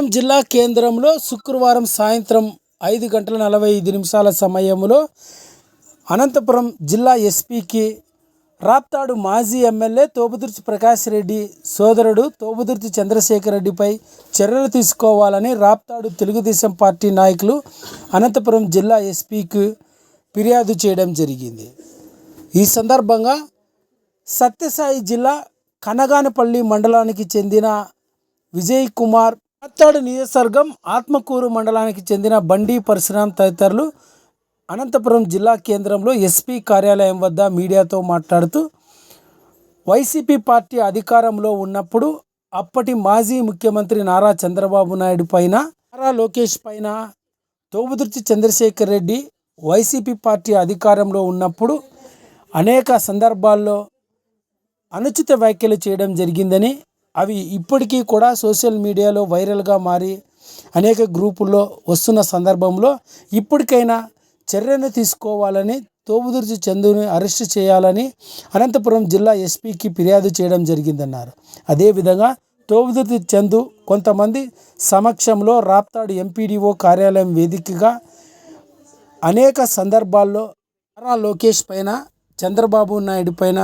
అనంతపురం జిల్లా కేంద్రంలో శుక్రవారం సాయంత్రం ఐదు గంటల నలభై ఐదు నిమిషాల సమయంలో అనంతపురం జిల్లా ఎస్పీకి రాప్తాడు మాజీ ఎమ్మెల్యే తోపుదుర్తి ప్రకాష్ రెడ్డి సోదరుడు తోపుదుర్తి చంద్రశేఖర్ రెడ్డిపై చర్యలు తీసుకోవాలని రాప్తాడు తెలుగుదేశం పార్టీ నాయకులు అనంతపురం జిల్లా ఎస్పీకి ఫిర్యాదు చేయడం జరిగింది. ఈ సందర్భంగా సత్యసాయి జిల్లా కనగానపల్లి మండలానికి చెందిన విజయ్ కుమార్ రాప్తాడు నియోజకవర్గం ఆత్మకూరు మండలానికి చెందిన బండి పరశురాం తదితరులు అనంతపురం జిల్లా కేంద్రంలో ఎస్పీ కార్యాలయం వద్ద మీడియాతో మాట్లాడుతూ వైసీపీ పార్టీ అధికారంలో ఉన్నప్పుడు అప్పటి మాజీ ముఖ్యమంత్రి నారా చంద్రబాబు నాయుడు పైన నారా లోకేష్ పైన తోబుదుర్తి చంద్రశేఖర్ రెడ్డి వైసీపీ పార్టీ అధికారంలో ఉన్నప్పుడు అనేక సందర్భాల్లో అనుచిత వ్యాఖ్యలు చేయడం జరిగిందని అవి ఇప్పటికీ కూడా సోషల్ మీడియాలో వైరల్గా మారి అనేక గ్రూపుల్లో వస్తున్న సందర్భంలో ఇప్పటికైనా చర్యను తీసుకోవాలని తోబుదుర్తి చందుని అరెస్ట్ చేయాలని అనంతపురం జిల్లా ఎస్పీకి ఫిర్యాదు చేయడం జరిగిందన్నారు. అదేవిధంగా తోబుదుర్తి చందు కొంతమంది సమక్షంలో రాప్తాడు ఎంపీడీఓ కార్యాలయం వేదికగా అనేక సందర్భాల్లో నారా లోకేష్ పైన చంద్రబాబు నాయుడు పైన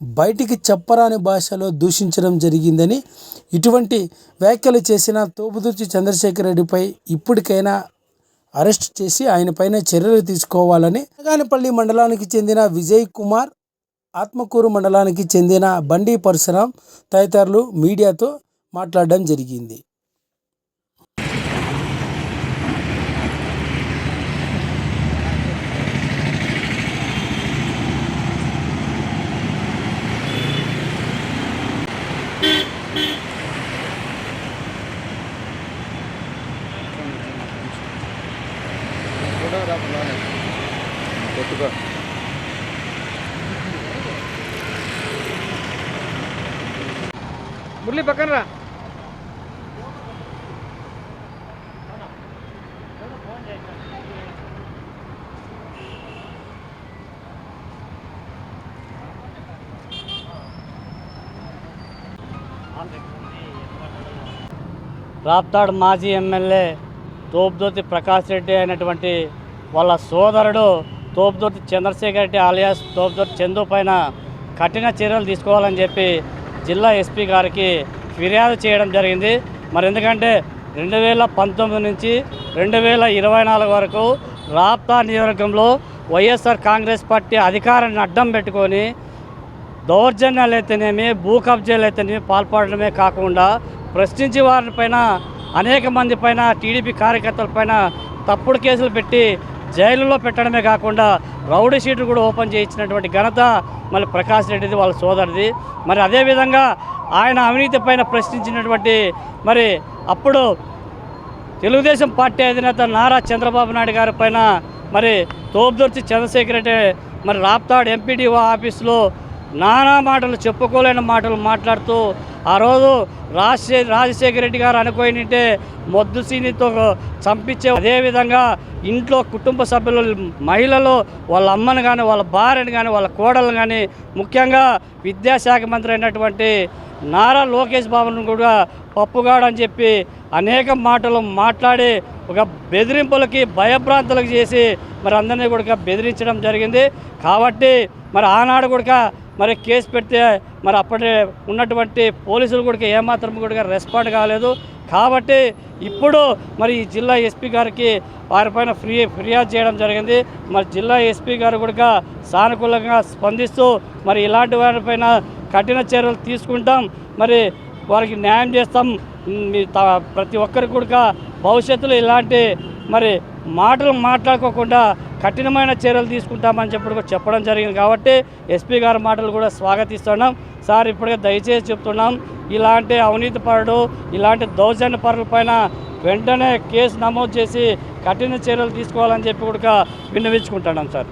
బయటికి చెప్పరాని భాషలో దూషించడం జరిగిందని ఇటువంటి వ్యాఖ్యలు చేసిన తోపుదుర్చి చంద్రశేఖర్ రెడ్డిపై ఇప్పటికైనా అరెస్ట్ చేసి ఆయన పైన చర్యలు తీసుకోవాలని అనగానపల్లి మండలానికి చెందిన విజయ్ కుమార్ ఆత్మకూరు మండలానికి చెందిన బండి పరశురాం తదితరులు మీడియాతో మాట్లాడడం జరిగింది. మురళి పక్కన రా రాప్తాడ్ మాజీ ఎమ్మెల్యే తోపుదోతి ప్రకాష్ రెడ్డి అయినటువంటి వాళ్ళ సోదరుడు తోపుదొర్తి చంద్రశేఖర్ రెడ్డి ఆలియాస్ తోపుదొర్తి చందు పైన కఠిన చర్యలు తీసుకోవాలని చెప్పి జిల్లా ఎస్పీ గారికి ఫిర్యాదు చేయడం జరిగింది. మరి ఎందుకంటే రెండు వేల పంతొమ్మిది నుంచి రెండు వేల ఇరవై నాలుగు వరకు రాప్తా నియోజకవర్గంలో వైఎస్ఆర్ కాంగ్రెస్ పార్టీ అధికారాన్ని అడ్డం పెట్టుకొని దౌర్జన్యాలు అయితేనేమి భూ కబ్జాలు అయితేనేమి పాల్పడడమే కాకుండా ప్రశ్నించే వారిపైన అనేక మంది పైన టీడీపీ కార్యకర్తల పైన తప్పుడు కేసులు పెట్టి జైలులో పెట్టడమే కాకుండా రౌడీ షీట్లు కూడా ఓపెన్ చేయించినటువంటి ఘనత మళ్ళీ ప్రకాష్ రెడ్డిది వాళ్ళ సోదరిది. మరి అదేవిధంగా ఆయన అవినీతి పైన ప్రశ్నించినటువంటి మరి అప్పుడు తెలుగుదేశం పార్టీ అధినేత నారా చంద్రబాబు నాయుడు గారి పైన మరి తోపుదొర్చి చంద్రశేఖర్ రెడ్డి మరి రాప్తాడ్ ఎంపీడీఓ ఆఫీసులో నానా మాటలు చెప్పుకోలేని మాటలు మాట్లాడుతూ ఆ రోజు రాజశే రాజశేఖర రెడ్డి గారు అనుకోయింటే మొద్దు సీనితో చంపించే అదేవిధంగా ఇంట్లో కుటుంబ సభ్యులు మహిళలు వాళ్ళ అమ్మని కానీ వాళ్ళ భార్యను కానీ వాళ్ళ కోడలు కానీ ముఖ్యంగా విద్యాశాఖ మంత్రి అయినటువంటి నారా లోకేష్ బాబును కూడా పప్పుగాడని చెప్పి అనేక మాటలు మాట్లాడి ఒక బెదిరింపులకి భయభ్రాంతులకు చేసి మరి అందరినీ కూడా బెదిరించడం జరిగింది. కాబట్టి మరి ఆనాడు కూడా మరి కేసు పెడితే మరి అప్పటి ఉన్నటువంటి పోలీసులు కూడా ఏమాత్రం కూడా రెస్పాండ్ కాలేదు. కాబట్టి ఇప్పుడు మరి ఈ జిల్లా ఎస్పీ గారికి వారిపైన ఫ్రీ ఫిర్యాదు చేయడం జరిగింది. మరి జిల్లా ఎస్పీ గారు కూడా సానుకూలంగా స్పందిస్తూ మరి ఇలాంటి వారిపైన కఠిన చర్యలు తీసుకుంటాం. మరి వారికి న్యాయం చేస్తాం. త- ప్రతి ఒక్కరికి కూడా భవిష్యత్తులో ఇలాంటి మరి మాటలు మాట్లాడుకోకుండా కఠినమైన చర్యలు తీసుకుంటామని చెప్పి కూడా చెప్పడం జరిగింది. కాబట్టి ఎస్పీ గారి మాటలు కూడా స్వాగతిస్తున్నాం. సార్ ఇప్పటికే దయచేసి చెప్తున్నాం ఇలాంటి అవినీతి పరుడు ఇలాంటి దౌర్జన్య పరుల పైన వెంటనే కేసు నమోదు చేసి కఠిన చర్యలు తీసుకోవాలని చెప్పి కూడా విన్నవించుకుంటున్నాం సార్.